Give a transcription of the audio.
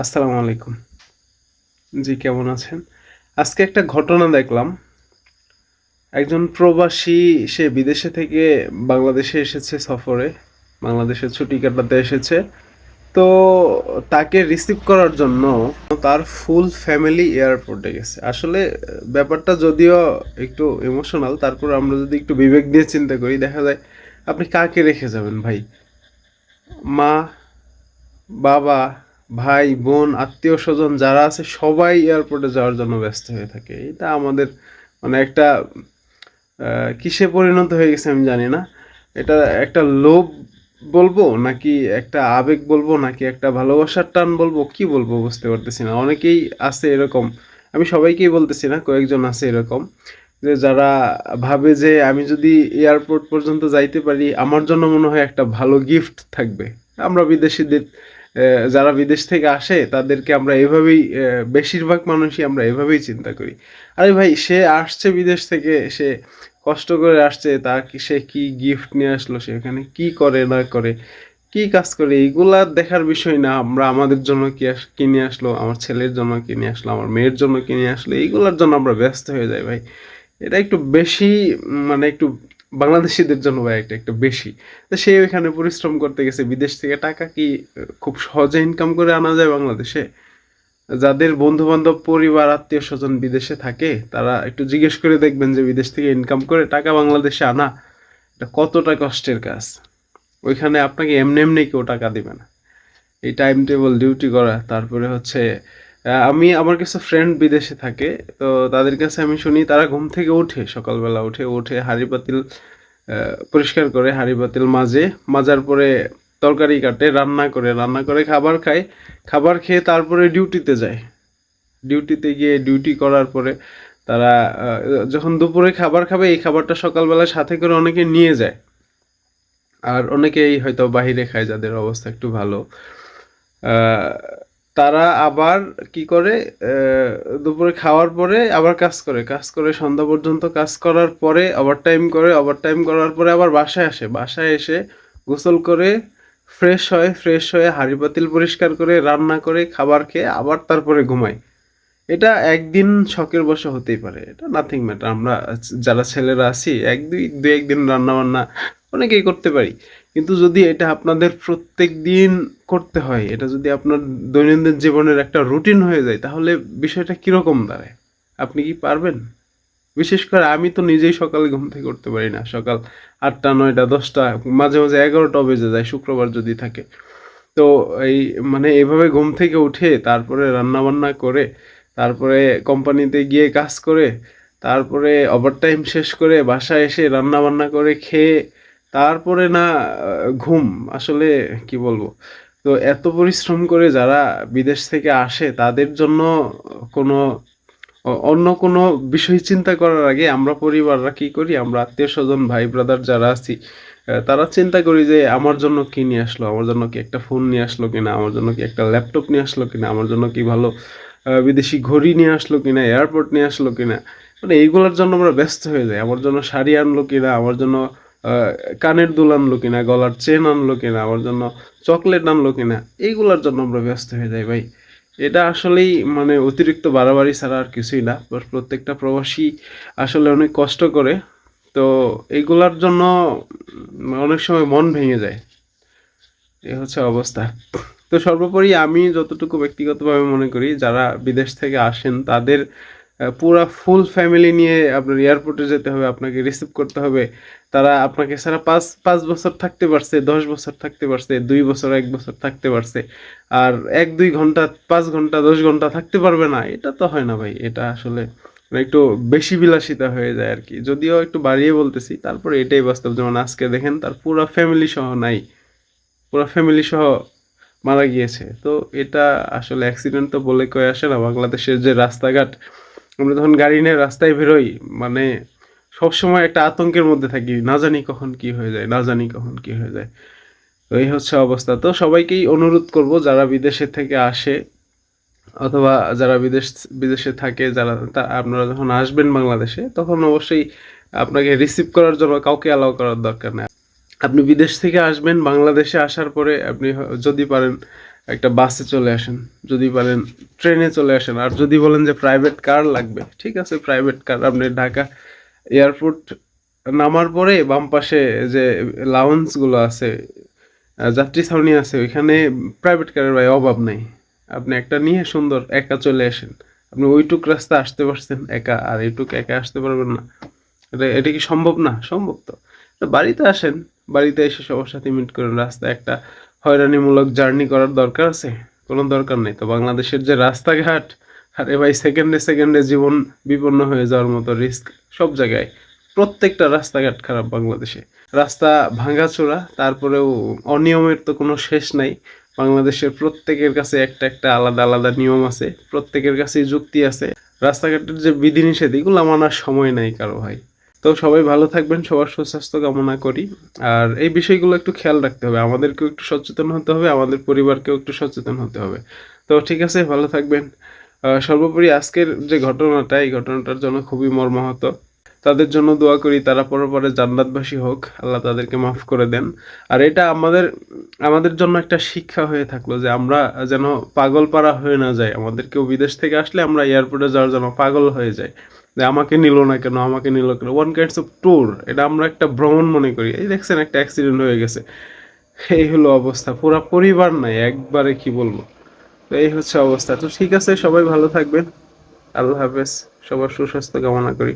আসসালামু আলাইকুম। জি, কেমন আছেন? আজকে একটা ঘটনা দেখলাম। একজন প্রবাসী, সে বিদেশে থেকে বাংলাদেশে এসেছে সফরে। বাংলাদেশে ছুটি কাটাতে এসেছে। তো তাকে রিসিভ করার জন্য তার ফুল ফ্যামিলি এয়ারপোর্টে গেছে। আসলে ব্যাপারটা যদিও একটু ইমোশনাল তারপর আমরা যদি একটু বিবেক দিয়ে চিন্তা করি, দেখা যায় আপনি কাকে রেখে যাবেন ভাই? মা, বাবা ভাই, বোন, আত্মীয় স্বজন যারা আছে সবাই এয়ারপোর্টে যাওয়ার জন্য ব্যস্ত হয়ে থাকে। এটা আমাদের মানে একটা কিসে পরিণত হয়ে গেছে আমি জানি না। এটা একটা লোভ বলব নাকি একটা আবেগ বলব নাকি একটা ভালোবাসার টান বলব? কি বলব বুঝতে পারতেছি না। অনেকেই আছে এরকম। আমি সবাইকেই বলতেছি না, কয়েকজন আছে এরকম যে যারা ভাবে যে আমি যদি এয়ারপোর্ট পর্যন্ত যাইতে পারি, আমার জন্য মনে হয় একটা ভালো গিফট থাকবে। আমরা বিদেশিদের যারা বিদেশ থেকে আসে, তাদেরকে আমরা এভাবেই বেশিরভাগ মানুষই আমরা এভাবেই চিন্তা করি। আরে ভাই, সে আসছে বিদেশ থেকে, সে কষ্ট করে আসছে কি, সে কি গিফট নিয়ে আসলো, সে এখানে কি করে না করে, কি কাজ করে এইগুলা দেখার বিষয় না। আমরা আমাদের জন্য কি আস- কি নিয়ে আসলো, আমার ছেলের জন্য কি নিয়ে আসলো, আমার মেয়ের জন্য কি নিয়ে আসলো এইগুলার জন্য আমরা ব্যস্ত হয়ে যাই ভাই। এটা একটু বেশি মানে একটু বাংলাদেশিদের জন্য ভাই একটা বেশি। তো সে ওইখানে পরিশ্রম করতে গেছে, বিদেশ থেকে টাকা কি খুব সহজে ইনকাম করে আনা যায় বাংলাদেশে? যাদের বন্ধু বান্ধব পরিবার আত্মীয় স্বজন বিদেশে থাকে, তারা একটু জিজ্ঞেস করে দেখবেন যে বিদেশ থেকে ইনকাম করে টাকা বাংলাদেশে আনা, এটা কতটা কষ্টের কাজ? ওইখানে আপনাকে এমনি এমনি কেউ টাকা দিবে না। এই টাইম টেবল ডিউটি করা, তারপরে হচ্ছে আমি আমার কিছু ফ্রেন্ড বিদেশে থাকে, তো তাদের কাছে আমি শুনি তারা ঘুম থেকে উঠে, সকালবেলা উঠে উঠে হাঁড়ি পাতিল পরিষ্কার করে হাঁড়ি পাতিল মাজে, মাজার পরে তরকারি কাটে, রান্না করে রান্না করে খাবার খায়, খাবার খেয়ে তারপরে ডিউটিতে যায়। ডিউটিতে গিয়ে ডিউটি করার পরে তারা যখন দুপুরে খাবার খাবে, এই খাবারটা সকালবেলা সাথে করে অনেকে নিয়ে যায়। আর অনেকেই হয়তো বাইরে খায়, যাদের অবস্থা একটু ভালো। তারা আবার কি করে দুপুরে খাওয়ার পরে আবার কাজ করে। কাজ করে, সন্ধ্যা পর্যন্ত কাজ করার পরে ওভার টাইম করে ওভার টাইম করার পরে আবার বাসায় আসে। বাসায় এসে গোসল করে ফ্রেশ হয় ফ্রেশ হয়ে হাঁড়ি পাতিল পরিষ্কার করে, রান্না করে, খাবার খেয়ে আবার তারপরে ঘুমায় এটা একদিন শখের বশে হতেই পারে। এটা নাথিং ম্যাটার আমরা যারা ছেলেরা আছি, এক দুই দুই একদিন রান্না বান্না অনেকেই করতে পারি। কিন্তু যদি এটা আপনাদের প্রত্যেক দিন করতে হয়, এটা যদি আপনার দৈনন্দিন জীবনের একটা রুটিন হয়ে যায়, তাহলে বিষয়টা কীরকম দাঁড়ায়? আপনি কি পারবেন? বিশেষ করে আমি তো নিজেই সকালে ঘুম থেকে উঠতে পারি না। সকাল আটটা, নয়টা, দশটা, মাঝে মাঝে এগারোটা বেজে যায় শুক্রবার যদি থাকে। তো এই মানে এভাবে ঘুম থেকে উঠে তারপরে রান্না বান্না করে, তারপরে কোম্পানিতে গিয়ে কাজ করে, তারপরে ওভারটাইম শেষ করে বাসায় এসে রান্না বান্না করে খেয়ে তারপরে না, ঘুম, আসলে কি বলব? তো এত পরিশ্রম করে যারা বিদেশ থেকে আসে, তাদের জন্য কোনো অন্য কোনো বিষয় চিন্তা করার আগে আমরা পরিবাররা কি করি? আমরা আত্মীয় স্বজন, ভাই ব্রাদার যারা আছি তারা চিন্তা করি যে আমার জন্য কি নিয়ে আসলো? আমার জন্য কি একটা ফোন নিয়ে আসলো কিনা? আমার জন্য কি একটা ল্যাপটপ নিয়ে আসলো কিনা? আমার জন্য কি ভালো বিদেশি ঘড়ি নিয়ে আসলো কিনা? এয়ারপোর্ট নিয়ে আসলো কিনা? মানে এইগুলোর জন্য আমরা ব্যস্ত হয়ে যাই। আমার জন্য শাড়ি আনলো কিনা? আমার জন্য কানের দুল আনলো কিনা, গলার চেন আনলো কিনা, আমার জন্য চকলেট আনলো কিনা, এইগুলোর জন্য আমরা ব্যস্ত হয়ে যাই ভাই। এটা আসলেই মানে অতিরিক্ত বাড়াবাড়ি ছাড়া আর কিছুই না প্র- প্রত্যেকটা প্রবাসী আসলে অনেক কষ্ট করে। তো এইগুলার জন্য অনেক সময় মন ভেঙে যায়। এই হচ্ছে অবস্থা। তো সর্বোপরি আমি যতটুকু ব্যক্তিগতভাবে মনে করি, যারা বিদেশ থেকে আসেন, তাদের পুরা ফুল ফ্যামিলি নিয়ে আপনার এয়ারপোর্টে যেতে হবে, আপনাকে রিসিভ করতে হবে। তারা আপনাকে সারা পাঁচ পাঁচ বছর থাকতে পারছে, দশ বছর থাকতে পারছে, দুই বছর, এক বছর থাকতে পারছে। আর এক, দুই ঘণ্টা, পাঁচ ঘণ্টা, দশ ঘণ্টা থাকতে পারবে না, এটা তো হয় না ভাই, এটা আসলে মানে একটু বেশি বিলাসিতা হয়ে যায় আর কি। যদিও একটু বাড়িয়ে বলতেছি, তারপরে এটাই বাস্তব। যেমন আজকে দেখেন, তার পুরো ফ্যামিলি সহ নাই, পুরো ফ্যামিলি সহ মারা গিয়েছে। তো এটা আসলে অ্যাক্সিডেন্ট তো বলে কয়ে আসে না, বাংলাদেশের যে রাস্তাঘাট আমরা যখন গাড়ি নিয়ে রাস্তায় বেরোই মানে সবসময় একটা আতঙ্কের মধ্যে থাকি, না জানি কখন কি হয়ে যায়, না জানি কখন কি হয়ে যায়। তো এই হচ্ছে অবস্থা। তো সবাইকেই অনুরোধ করব, যারা বিদেশে থেকে আসে অথবা যারা বিদেশ, বিদেশে থাকে, যারা আপনারা যখন আসবেন বাংলাদেশে, তখন অবশ্যই আপনাকে রিসিভ করার জন্য কাউকে অ্যালাউ করার দরকার নেই। আপনি বিদেশ থেকে আসবেন, বাংলাদেশে আসার পরে আপনি যদি পারেন একটা বাসে চলে আসেন, যদি পারেন ট্রেনে চলে আসেন, আর যদি বলেন যে প্রাইভেট কার লাগবে, ঠিক আছে প্রাইভেট কার আপনি ঢাকা এয়ারপোর্ট নামার পরে বাম পাশে যে লাউন্সগুলো আছে যাত্রী ছাউনি আছে, ওইখানে প্রাইভেট কারের ভাই অভাব নাই। আপনি একটা নিয়ে সুন্দর একা চলে আসেন। আপনি ওইটুক রাস্তা আসতে পারছেন একা, আর এইটুক একা আসতে পারবেন না। এটা এটা কি সম্ভব না? সম্ভব তো। তো বাড়িতে আসেন বাড়িতে এসে সবার সাথে মিট করেন রাস্তায় একটা হয়রানিমূলক জার্নি করার দরকার আছে? কোনো দরকার নেই তো। বাংলাদেশের যে রাস্তাঘাট, আরে ভাই সেকেন্ডে সেকেন্ডে জীবন বিপন্ন হয়ে যাওয়ার মতো রিস্ক সব জায়গায়। প্রত্যেকটা রাস্তাঘাট খারাপ বাংলাদেশে। রাস্তা ভাঙাচোরা, তারপরেও অনিয়মের তো কোনো শেষ নাই। বাংলাদেশের প্রত্যেকের কাছে একটা একটা আলাদা আলাদা নিয়ম আছে। প্রত্যেকের কাছেই যুক্তি আছে। রাস্তাঘাটের যে বিধিনিষেধ, এগুলো মানার সময় নাই কারও ভাই। তো সবাই ভালো থাকবেন, সবার সুস্বাস্থ্য কামনা করি। আর এই বিষয়গুলো একটু খেয়াল রাখতে হবে, আমাদেরকেও একটু সচেতন হতে হবে, আমাদের পরিবারকেও একটু সচেতন হতে হবে। তো ঠিক আছে, ভালো থাকবেন। সর্বোপরি আজকের যে ঘটনাটা, এই ঘটনাটার জন্য খুবই মর্মাহত। তাদের জন্য দোয়া করি, তারা পরে পরে জান্নাতবাসী হোক, আল্লাহ তাদেরকে মাফ করে দেন। আর এটা আমাদের আমাদের জন্য একটা শিক্ষা হয়ে থাকল যে আমরা যেন পাগল পাড়া হয়ে না যাই। আমাদের কেউ বিদেশ থেকে আসলে আমরা এয়ারপোর্টে যাওয়ার জন্য পাগল হয়ে যাই। যে আমাকে নিল না কেন, আমাকে নিল কেন? ওয়ান কাইন্ডস অফ ট্যুর এটা আমরা একটা ভ্রমণ মনে করি। এই দেখছেন, একটা অ্যাক্সিডেন্ট হয়ে গেছে। এই হলো অবস্থা, পুরো পরিবার নাই, একবারে কি বলব? তো এই হচ্ছে অবস্থা। তো ঠিক আছে, সবাই ভালো থাকবেন। আল্লাহ হাফেজ, সবার সুস্বাস্থ্য কামনা করি।